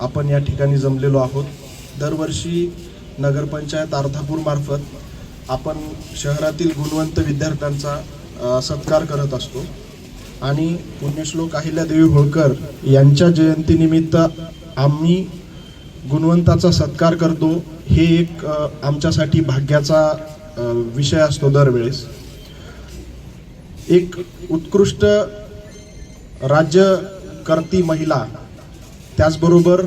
आपण या ठिकाणी जमलेलो आहोत. दरवर्षी नगरपंचायत अर्धापूरमार्फत आपण शहरातील गुणवंत विद्यार्थ्यांचा सत्कार करत असतो. आणि पुण्यश्लोक अहिल्यादेवी होळकर यांच्या जयंतीनिमित्त आम्ही गुणवंताचा सत्कार करतो. हे एक आमच्यासाठी भाग्याचा विषय असतो दरवेळेस. एक उत्कृष्ट राज्य करती महिला त्याचबरोबर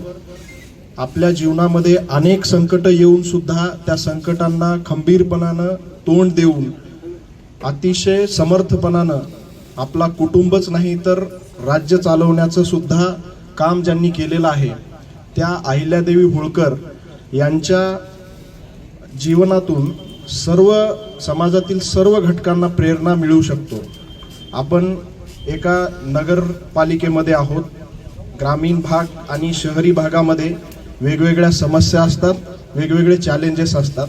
आपल्या जीवनामध्ये अनेक संकट येऊन सुद्धा त्या संकटांना खंबीरपणानं तोंड देऊन अतिशय समर्थपणानं आपला कुटुंबच नाही तर राज्य चालवण्याचं सुद्धा काम ज्यांनी केलेलं आहे त्या अहिल्यादेवी होळकर यांच्या जीवनातून सर्व समाजातील सर्व घटकांना प्रेरणा मिळू शकतो. आपण एका नगरपालिकेमध्ये आहोत. ग्रामीण भाग आणि शहरी भागामध्ये वेगवेगळ्या समस्या असतात वेगवेगळे चॅलेंजेस असतात.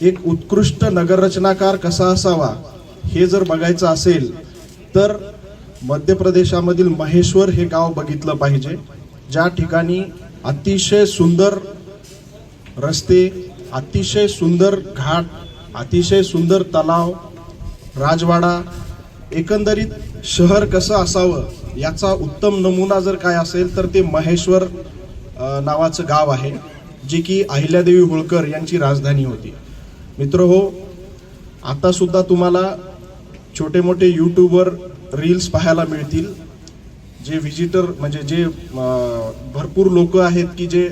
एक उत्कृष्ट नगररचनाकार कसा असावा हे जर बघायचं असेल तर मध्य प्रदेशामधील महेश्वर हे गाव बघितलं पाहिजे. ज्या ठिकाणी अतिशय सुंदर रस्ते अतिशय सुंदर घाट अतिशय सुंदर तलाव राजवाडा एकंदरीत शहर कसं असावं याचा उत्तम नमुना जर काय असेल तर ते महेश्वर नावाचं गाव आहे जे की अहिल्यादेवी होळकर यांची राजधानी होती. मित्र हो आतासुद्धा तुम्हाला छोटे मोठे यूट्यूबवर रील्स पाहायला मिळतील. जे व्हिजिटर म्हणजे जे भरपूर लोक आहेत की जे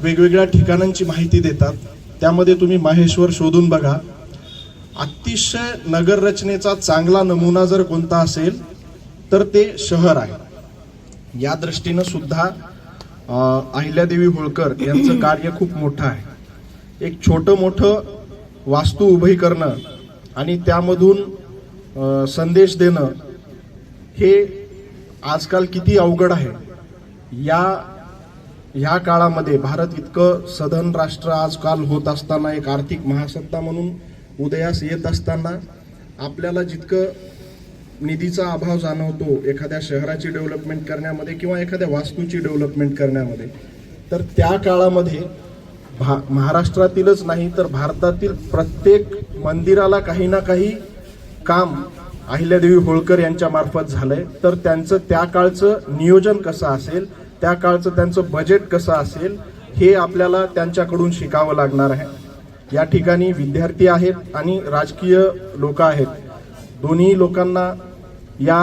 वेगवेगळ्या ठिकाणांची माहिती देतात. त्यामध्ये तुम्ही माहेश्वर शोधून बघा. अतिशय नगररचनेचा चांगला नमुना जर कोणता असेल तर ते शहर आहे. या दृष्टीनं सुद्धा अहिल्यादेवी होळकर यांचं कार्य खूप मोठं आहे. एक छोटं मोठं वास्तू उभी करणं आणि त्यामधून संदेश देणं हे आजकाल किती अवघड आहे. या ह्या काळामध्ये भारत इतकं सधन राष्ट्र आजकाल होत असताना एक आर्थिक महासत्ता म्हणून उदयास येत असताना आपल्याला जितकं निधीचा अभाव जाणवतो एखाद्या शहराची डेव्हलपमेंट करण्यामध्ये किंवा एखाद्या वास्तूची डेव्हलपमेंट करण्यामध्ये तर त्या काळामध्ये भा महाराष्ट्रातीलच नाही तर भारतातील प्रत्येक मंदिराला काही ना काही काम अहिल्यादेवी होळकर यांच्या मार्फत झालंय. तर त्यांचं त्या काळचं नियोजन कसं असेल त्या काळचं त्यांचं बजेट कसं असेल हे आपल्याला त्यांच्याकडून शिकावं लागणार आहे. या ठिकाणी विद्यार्थी आहेत आणि राजकीय लोक आहेत. दोन्ही लोकांना या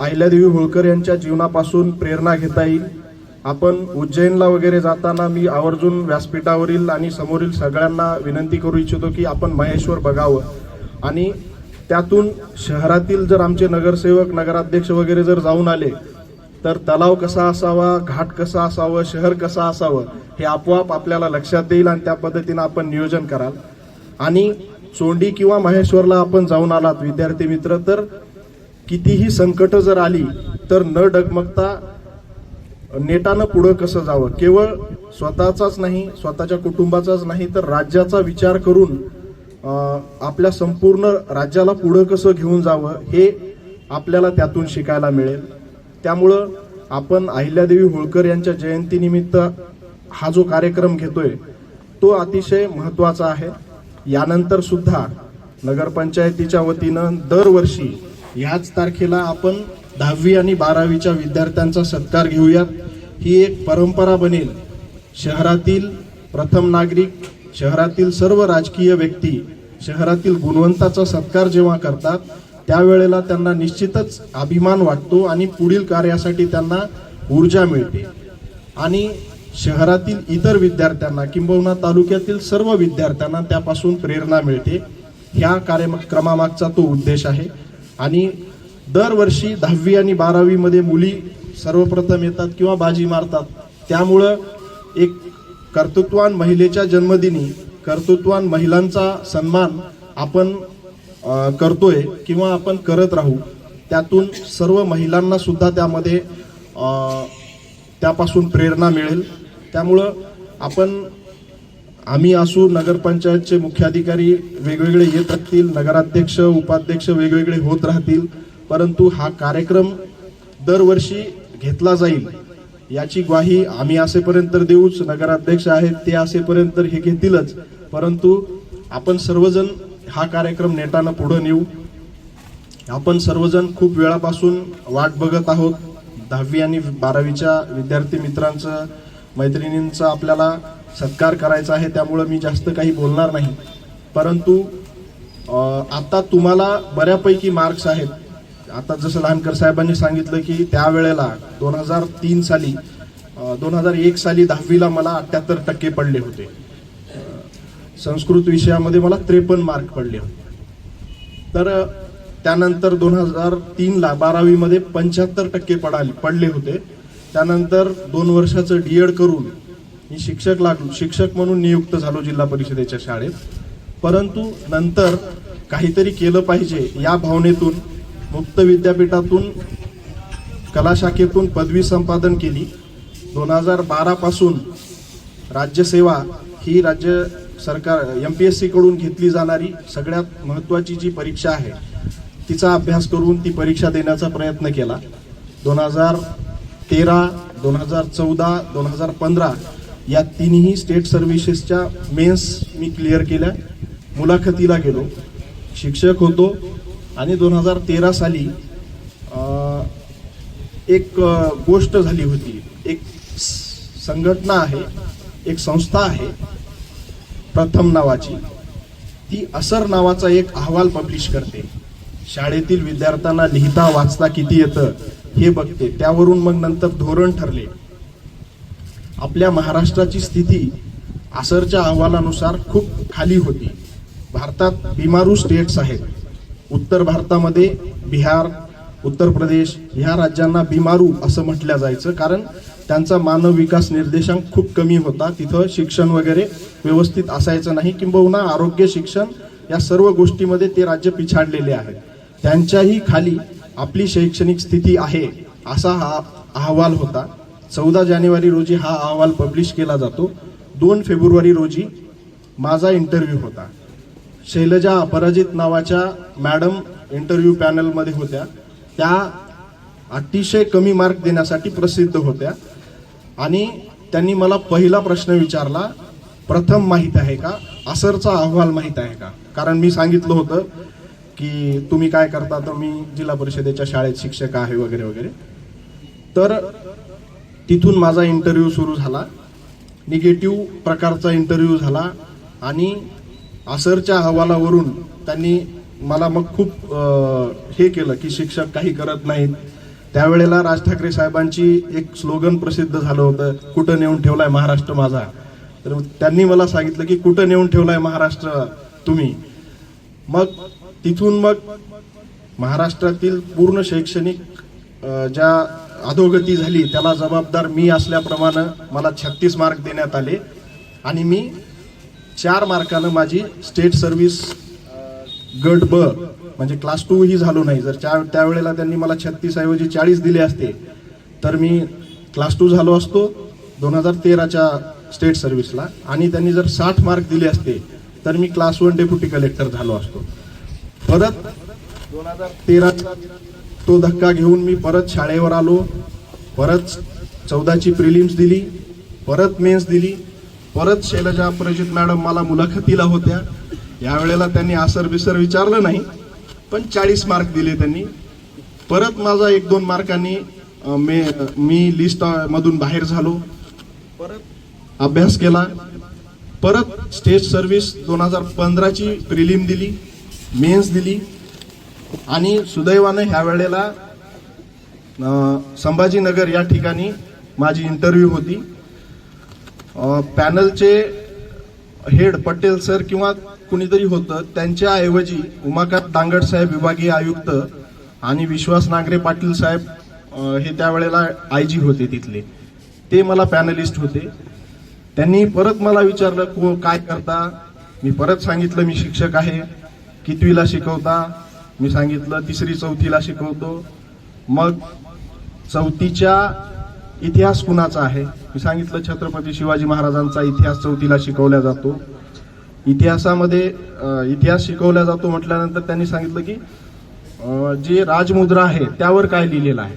अहिल्यादेवी होळकर यांच्या जीवनापासून प्रेरणा घेता येईल. आपण उज्जैनला वगैरे जाताना मी आवर्जून व्यासपीठावरील आणि समोरील सगळ्यांना विनंती करू इच्छितो की आपण महेश्वर बघावं. आणि त्यातून शहरातील जर आमचे नगरसेवक नगराध्यक्ष वगैरे जर जाऊन आले तर तलाव कसा असावा घाट कसा असावं शहर कसं असावं हे आपोआप आपल्याला लक्षात येईल आणि त्या पद्धतीनं आपण नियोजन कराल. आणि चोंडी किंवा महेश्वरला आपण जाऊन आलात विद्यार्थी मित्र तर कितीही संकट जर आली तर न डगमगता नेटानं पुढं कसं जावं? केवळ स्वतःचाच नाही स्वतःच्या कुटुंबाचाच नाही तर राज्याचा विचार करून आपल्या संपूर्ण राज्याला पुढं कसं घेऊन जावं हे आपल्याला त्यातून शिकायला मिळेल. त्यामुळं आपण अहिल्यादेवी होळकर यांच्या जयंतीनिमित्त हा जो कार्यक्रम घेतोय तो अतिशय महत्त्वाचा आहे. यानंतर सुद्धा नगरपंचायतीच्या वतीनं दरवर्षी ह्याच तारखेला आपण दहावी आणि बारावीच्या विद्यार्थ्यांचा सत्कार घेऊयात. ही एक परंपरा बनेल. शहरातील प्रथम नागरिक शहरातील सर्व राजकीय व्यक्ती शहरातील गुणवंताचा सत्कार जेव्हा करतात त्यावेळेला त्यांना निश्चितच अभिमान वाटतो आणि पुढील कार्यासाठी त्यांना ऊर्जा मिळते. आणि शहरातील इतर विद्यार्थ्यांना किंबहुना तालुक्यातील सर्व विद्यार्थ्यांना त्यापासून प्रेरणा मिळते. ह्या कार्यक्रमामागचा तो उद्देश आहे. आणि दरवर्षी दहावी आणि बारावीमध्ये मुली सर्वप्रथम येतात किंवा बाजी मारतात. त्यामुळं एक कर्तृत्वान महिलेच्या जन्मदिनी कर्तृत्वान महिलांचा सन्मान आपण करतोय किंवा आपण करत राहू त्यातून सर्व महिलांना सुद्धा त्यामध्ये त्यापासून प्रेरणा मिळेल. त्यामुळं आपण आम्ही असू नगरपंचायतचे मुख्याधिकारी वेगवेगळे येत राहतील नगराध्यक्ष उपाध्यक्ष वेगवेगळे होत राहतील परंतु हा कार्यक्रम दरवर्षी घेतला जाईल याची ग्वाही आम्ही असेपर्यंत देऊच नगराध्यक्ष आहेत ते असेपर्यंत हे घेतीलच परंतु आपण सर्वजण हा कार्यक्रम नेटानं पुढे नेऊ. आपण सर्वजण खूप वेळापासून वाट बघत आहोत. दहावी आणि बारावीच्या विद्यार्थी मित्रांचं मैत्रिणींचा आपल्याला सत्कार करायचा आहे त्यामुळं मी जास्त काही बोलणार नाही. परंतु आता तुम्हाला बऱ्यापैकी मार्क्स आहेत. आता जसं लहानकर साहेबांनी सांगितलं की त्यावेळेला दोन हजार तीन साली दोन हजार एक साली दहावीला मला अठ्ठ्याहत्तर टक्के पडले होते. संस्कृत विषयामध्ये मला त्रेपन्न मार्क पडले. होते तर त्यानंतर दोन हजार तीनला बारावीमध्ये पंच्याहत्तर टक्के पडाले पडले होते. त्यानंतर दोन वर्षाचं डी एड करून मी शिक्षक लागलो शिक्षक म्हणून नियुक्त झालो जिल्हा परिषदेच्या शाळेत. परंतु नंतर काहीतरी केलं पाहिजे या भावनेतून मुक्त विद्यापीठातून कला शाखेतून पदवी संपादन केली. दोन हजार बारापासून राज्यसेवा ही राज्य सरकार एम पी एस सीकडून घेतली जाणारी सगळ्यात महत्त्वाची जी परीक्षा आहे तिचा अभ्यास करून ती परीक्षा देण्याचा प्रयत्न केला. दोन हजार तेरा दोन हजार चौदा दोन हजार पंधरा या तिन्ही स्टेट सर्व्हिसेसच्या मेन्स मी क्लिअर केल्या मुलाखतीला गेलो शिक्षक होतो आणि दोन हजार तेरा साली एक गोष्ट झाली होती. एक स- संघटना आहे एक संस्था आहे प्रथम नावाची. ती असर नावाचा एक अहवाल पब्लिश करते. शाळेतील विद्यार्थ्यांना लिहिता वाचता किती येतं हे बघते. त्यावरून मग नंतर धोरण ठरले. आपल्या महाराष्ट्राची स्थिती असरच्या अहवालानुसार खूप खाली होती. भारतात बिमारू स्टेट्स आहेत. उत्तर भारतामध्ये बिहार उत्तर प्रदेश ह्या राज्यांना बिमारू असं म्हटलं जायचं. कारण त्यांचा मानव विकास निर्देशांक खूप कमी होता. तिथं शिक्षण वगैरे व्यवस्थित असायचं नाही. किंबहुना आरोग्य शिक्षण या सर्व गोष्टीमध्ये ते राज्य पिछाडलेले आहेत. त्यांच्याही खाली आपली शैक्षणिक स्थिती आहे असा हा अहवाल होता. चौदा जानेवारी रोजी हा अहवाल पब्लिश केला जातो. दोन फेब्रुवारी रोजी माझा इंटरव्ह्यू होता. शैलजा अपराजित नावाच्या मॅडम इंटरव्ह्यू पॅनलमध्ये होत्या. त्या अतिशय कमी मार्क देण्यासाठी प्रसिद्ध होत्या. आणि त्यांनी मला पहिला प्रश्न विचारला प्रथम माहीत आहे का? असरचा अहवाल माहीत आहे का? कारण मी सांगितलं होतं की तुम्ही काय करता तर मी जिल्हा परिषदेच्या शाळेत शिक्षक आहे वगैरे वगैरे. तर तिथून माझा इंटरव्ह्यू सुरू झाला. निगेटिव्ह प्रकारचा इंटरव्ह्यू झाला आणि असरच्या अहवालावरून त्यांनी मला मग खूप हे केलं की शिक्षक काही करत नाहीत. त्यावेळेला राज ठाकरे साहेबांची एक स्लोगन प्रसिद्ध झालं होतं कुठं नेऊन ठेवलाय महाराष्ट्र माझा? तर त्यांनी मला सांगितलं की कुठं नेऊन ठेवलाय महाराष्ट्र तुम्ही? मग तिथून मग महाराष्ट्रातील पूर्ण शैक्षणिक ज्या अधोगती झाली त्याला जबाबदार मी असल्याप्रमाणे मला छत्तीस मार्क देण्यात आले आणि मी चार मार्कानं माझी स्टेट सर्व्हिस गट ब म्हणजे क्लास टू ही झालो नाही. जर त्या त्यावेळेला त्यांनी मला छत्तीस ऐवजी चाळीस दिले असते तर मी क्लास टू झालो असतो दोन हजार तेराच्या स्टेट सर्व्हिसला आणि त्यांनी जर साठ मार्क दिले असते तर मी क्लास वन डेप्युटी कलेक्टर झालो असतो. परत दोन हजार तेराचा तो धक्का घेऊन मी परत शाळेवर आलो. परत चौदाची प्रिलिम्स दिली. परत मेन्स दिली. परत शैलजा परिजित मॅडम मला मुलाखतीला होत्या. यावेळेला त्यांनी आसर बिसर विचारलं नाही पण चाळीस मार्क दिले त्यांनी. परत माझा एक दोन मार्कांनी मे मी लिस्ट मधून बाहेर झालो. परत अभ्यास केला. परत स्टेट सर्व्हिस दोन हजार पंधराची प्रिलिम दिली मेन्स दिली. आणि सुदैवानं ह्या वेळेला संभाजीनगर या ठिकाणी माझी इंटरव्ह्यू होती. पॅनलचे हेड पटेल सर किंवा कुणीतरी होतं. त्यांच्याऐवजी उमाकांत दांगड साहेब विभागीय आयुक्त आणि विश्वास नांगरे पाटील साहेब हे त्यावेळेला आय जी होते तिथले. ते मला पॅनलिस्ट होते. त्यांनी परत मला विचारलं को काय करता? मी परत सांगितलं मी शिक्षक आहे. कितवीला शिकवता? मी सांगितलं तिसरी चौथीला शिकवतो. मग चौथीच्या इतिहास कुणाचा आहे? मी सांगितलं छत्रपती शिवाजी महाराजांचा इतिहास चौथीला शिकवला जातो. इतिहासामध्ये इतिहास शिकवला जातो म्हटल्यानंतर त्यांनी सांगितलं की जे राजमुद्रा आहे त्यावर काय लिहिलेलं आहे?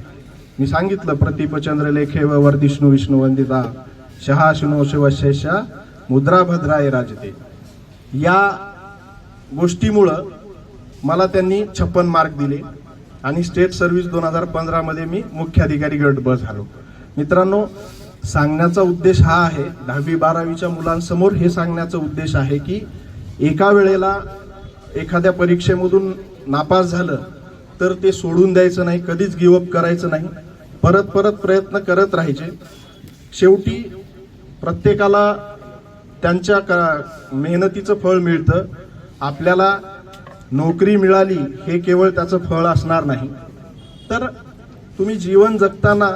मी सांगितलं प्रतिपचंद्र लेखे व वर्धिष्णू विष्णू वंदिता शहा शिनो शिवशेषा मुद्रा भद्राय राजते. या गोष्टीमुळं मला त्यांनी छप्पन मार्क दिले आणि स्टेट सर्व्हिस दोन हजार पंधरामध्ये मी मुख्याधिकारी गट ब झालो. मित्रांनो सांगण्याचा उद्देश हा आहे दहावी बारावीच्या मुलांसमोर हे सांगण्याचा उद्देश आहे की एका वेळेला एखाद्या परीक्षेमधून नापास झालं तर ते सोडून द्यायचं नाही कधीच गिवअप करायचं नाही. परत परत प्रयत्न करत राहायचे. शेवटी प्रत्येकाला त्यांच्या क मेहनतीचं फळ मिळतं. आपल्याला नोकरी मिळाली हे केवळ त्याचं फळ असणार नाही. तर तुम्ही जीवन जगताना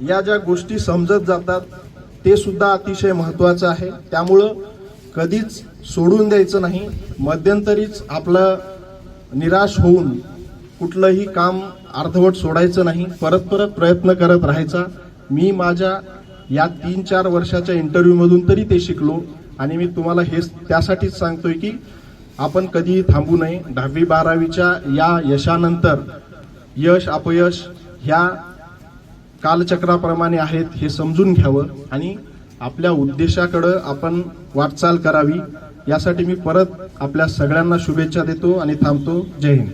या ज्या गोष्टी समजत जातात ते सुद्धा अतिशय महत्त्वाचं आहे. त्यामुळं कधीच सोडून द्यायचं नाही. मध्यंतरीच आपलं निराश होऊन कुठलंही काम अर्धवट सोडायचं नाही. परत परत प्रयत्न करत राहायचा. मी माझ्या या तीन चार वर्षाच्या इंटरव्ह्यूमधून तरी ते शिकलो. आणि मी तुम्हाला हेच त्यासाठीच सांगतोय की आपण कधीही थांबू नये. दहावी बारावीच्या या यशानंतर यश अपयश ह्या कालचक्राप्रमाणे आहेत हे समजून घ्यावं आणि आपल्या उद्देशाकडं आपण वाटचाल करावी. यासाठी मी परत आपल्या सगळ्यांना शुभेच्छा देतो आणि थांबतो. जय हिंद.